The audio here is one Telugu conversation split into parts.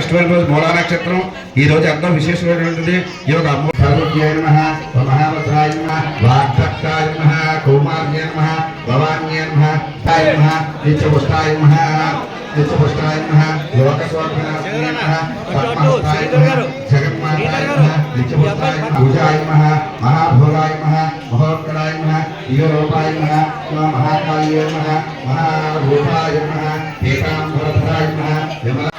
కృష్ణ రోజు మూలా నక్షత్రం. ఈ రోజు ఎంతో విశేషమైనటువంటిది. ఈ యొక్క అమ్మోత్యాయ నమ మహాభద్రాయ నమ వాగ్దత్తాయ నమ కౌమార్య నమ భవాన్య నమ తాయ నమ నిత్యపుష్టాయ నమ నిత్యపుష్టాయ నమ లోకస్వర్ధనాయ నమ పద్మహస్తాయ నమ జగన్మాతాయ నమ నిత్యపుష్టాయ నమ పూజాయ నమ మహాభోగాయ నమ మహోత్కరాయ నమ నమ మహాకాయ నమ మహారూపాయ నమ ఏకాంబరధరాయ నమ విమల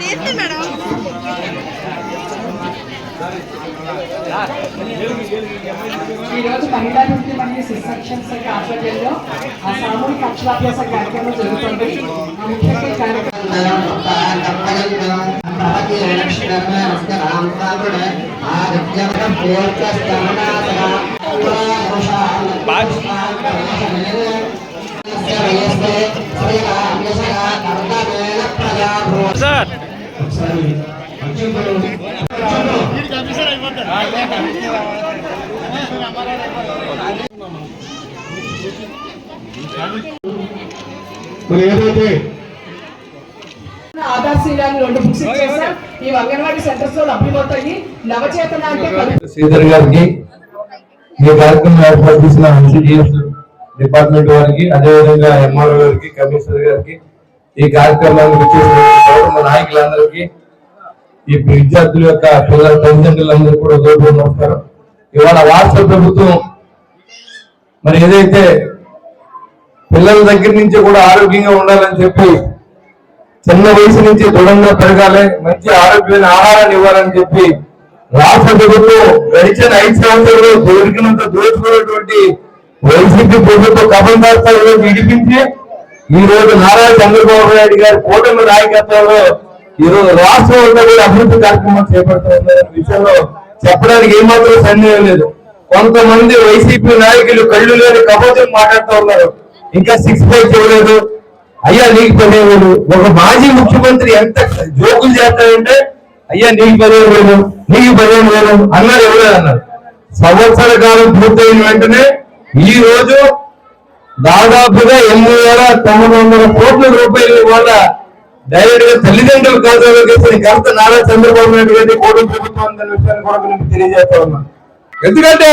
ఈ రోజు మహిళా నృత్యం మరియు శిశక్షన్ సంఘ ఆధ్వర్యంలో ఆ సామూహిక అక్షరాభ్యాస కార్యక్రమం జరుగుతుంది ఆ ముఖ్యంగా ఈ కార్యక్రమం సార్ మరి ఏదైతే శ్రీధర్ గారికి ఈ కార్యక్రమం ఏర్పాటు చేసిన ఎన్సిడిఎస్ డిపార్ట్మెంట్ వారికి అదేవిధంగా ఎంఆర్ఓ గారికి కమిషనర్ గారికి ఈ కార్యక్రమాన్ని విచ్చేసిన నాయకులందరికీ ఈ విద్యార్థుల యొక్క పిల్లల తల్లిదండ్రులందరూ కూడా గౌరవ నమస్కారం. ఇవాళ రాష్ట్ర ప్రభుత్వం మరి ఏదైతే పిల్లల దగ్గర నుంచి కూడా ఆరోగ్యంగా ఉండాలని చెప్పి చిన్న వయసు నుంచి దృఢంగా పెరగాలి మంచి ఆరోగ్యమైన ఆహారాన్ని ఇవ్వాలని చెప్పి రాష్ట్ర ప్రభుత్వం గడిచిన ఐదు సంవత్సరాలు దొరికినంత దోచుకున్నటువంటి వైసీపీ ప్రభుత్వ కబంధాస్తాలను విడిపించి ఈ రోజు నారా చంద్రబాబు నాయుడు గారి కూటమి నాయకత్వంలో ఈరోజు రోజు రాష్ట్రం కూడా అభివృద్ధి కార్యక్రమాలు చేపడుతున్నారు విషయంలో చెప్పడానికి ఏమాత్రం సందేహం లేదు. కొంతమంది వైసీపీ నాయకులు కళ్ళు లేని కబోజం మాట్లాడుతూ ఉన్నారు. ఇంకా సిక్స్ ప్యాక్ ఇవ్వలేదు. అయ్యా నీకు పదేవాడు ఒక మాజీ ముఖ్యమంత్రి ఎంత జోకులు చేస్తాడంటే అయ్యా నీకు పదిహేను. వేలు నీకు పదిహేను వేలు అన్నారు ఎవరు అన్నారు? సంవత్సర కాలం పూర్తయిన వెంటనే ఈ రోజు దాదాపుగా ఎనిమిది వేల తొమ్మిది వందల కోట్ల రూపాయలు ఇవాళ డైరెక్ట్గా తల్లిదండ్రుల ఖాతాలోకి వేసిన ఘనత నారా చంద్రబాబు నాయుడు గారి కోటి ప్రభుత్వం విషయాన్ని కూడా మీకు తెలియజేస్తా ఉన్నాను ఎందుకంటే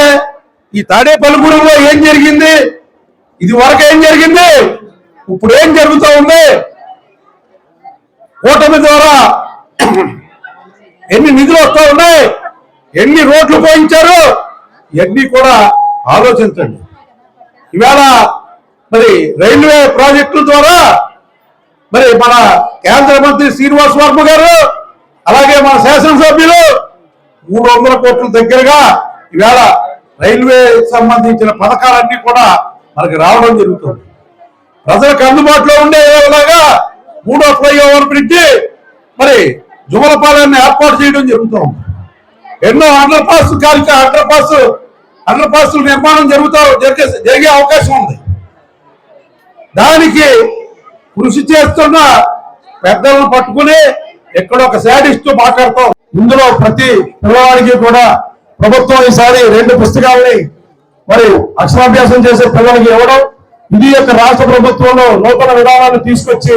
ఈ తాడే తాడేపల్లిగూడెంలో ఏం జరిగింది? ఇది వరకు ఏం జరిగింది? ఇప్పుడు ఏం జరుగుతూ ఉంది? కూటమి ద్వారా ఎన్ని నిధులు వస్తూ ఉన్నాయి? ఎన్ని రోడ్లు పోయించారు? ఇవన్నీ కూడా ఆలోచించండి. ఇవాళ మరి రైల్వే ప్రాజెక్టుల ద్వారా మరి మన కేంద్ర మంత్రి శ్రీనివాస్ వర్మ గారు అలాగే మన శాసనసభ్యులు మూడు వందల కోట్ల దగ్గరగా ఈవేళ రైల్వే సంబంధించిన పథకాలన్నీ కూడా మనకి రావడం జరుగుతుంది. ప్రజలకు అందుబాటులో ఉండేలాగా మూడో ఫ్లైఓవర్ బ్రిడ్జి మరి జుమలపాలెన్ని ఏర్పాటు చేయడం జరుగుతుంది. ఎన్నో అండర్ పాస్ కార్యక్రమ అండర్ పాస్ అండర్ పాస్ నిర్మాణం జరుగుతా జరిగే జరిగే అవకాశం ఉంది. దానికి కృషి చేస్తున్న పెద్దలను పట్టుకుని ఎక్కడ ఒక శాడిస్ట్ మాట్లాడతాం ఇందులో ప్రతి పిల్లవాడికి కూడా ప్రభుత్వం ఈసారి రెండు పుస్తకాలని మరి అక్షరాభ్యాసం చేసే పిల్లలకి ఇవ్వడం. ఇది యొక్క రాష్ట్ర ప్రభుత్వంలో నూతన విధానాన్ని తీసుకొచ్చి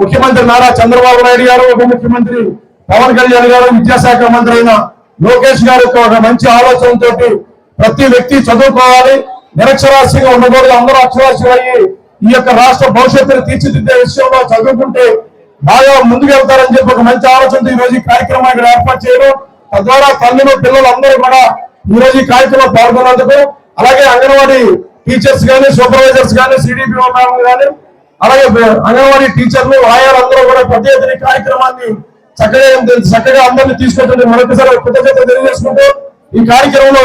ముఖ్యమంత్రి నారా చంద్రబాబు నాయుడు గారు ఉప ముఖ్యమంత్రి పవన్ కళ్యాణ్ గారు విద్యాశాఖ మంత్రి అయిన లోకేష్ గారు ఒక మంచి ఆలోచనతో ప్రతి వ్యక్తి చదువుకోవాలి. నిరక్షరాస్యంగా ఉండకూడదు. అందరూ అక్షరాస్యులు అయ్యి ఈ యొక్క రాష్ట్ర భవిష్యత్తును తీర్చిదిద్దే విషయంలో చదువుకుంటే బాగా ముందుకు వెళ్తారని చెప్పి ఒక మంచి ఆలోచనతో ఈ రోజు ఈ కార్యక్రమం ఇక్కడ ఏర్పాటు చేయడం. తద్వారా తల్లులు పిల్లలు అందరూ కూడా ఈ రోజు ఈ కార్యక్రమంలో పాల్గొన్నందుకు అలాగే అంగన్వాడీ టీచర్స్ కానీ సూపర్వైజర్స్ కానీ మ్యామ్ కానీ అలాగే అంగన్వాడీ టీచర్లు ఆయాలు అందరూ కూడా పెద్ద ఎత్తున కార్యక్రమాన్ని చక్కగా చక్కగా అందరినీ తీసుకొచ్చి మరొకసారి కృతజ్ఞత తెలియజేసుకుంటూ ఈ కార్యక్రమంలో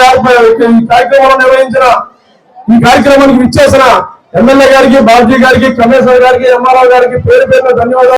ఈ కార్యక్రమంలో నిర్వహించిన ఈ కార్యక్రమానికి ఇచ్చేసిన ఎమ్మెల్యే గారికి బాబ్జీ గారికి కమిషనర్ గారికి ఎంఆర్ఓ గారికి పేరు పేరున ధన్యవాదాలు.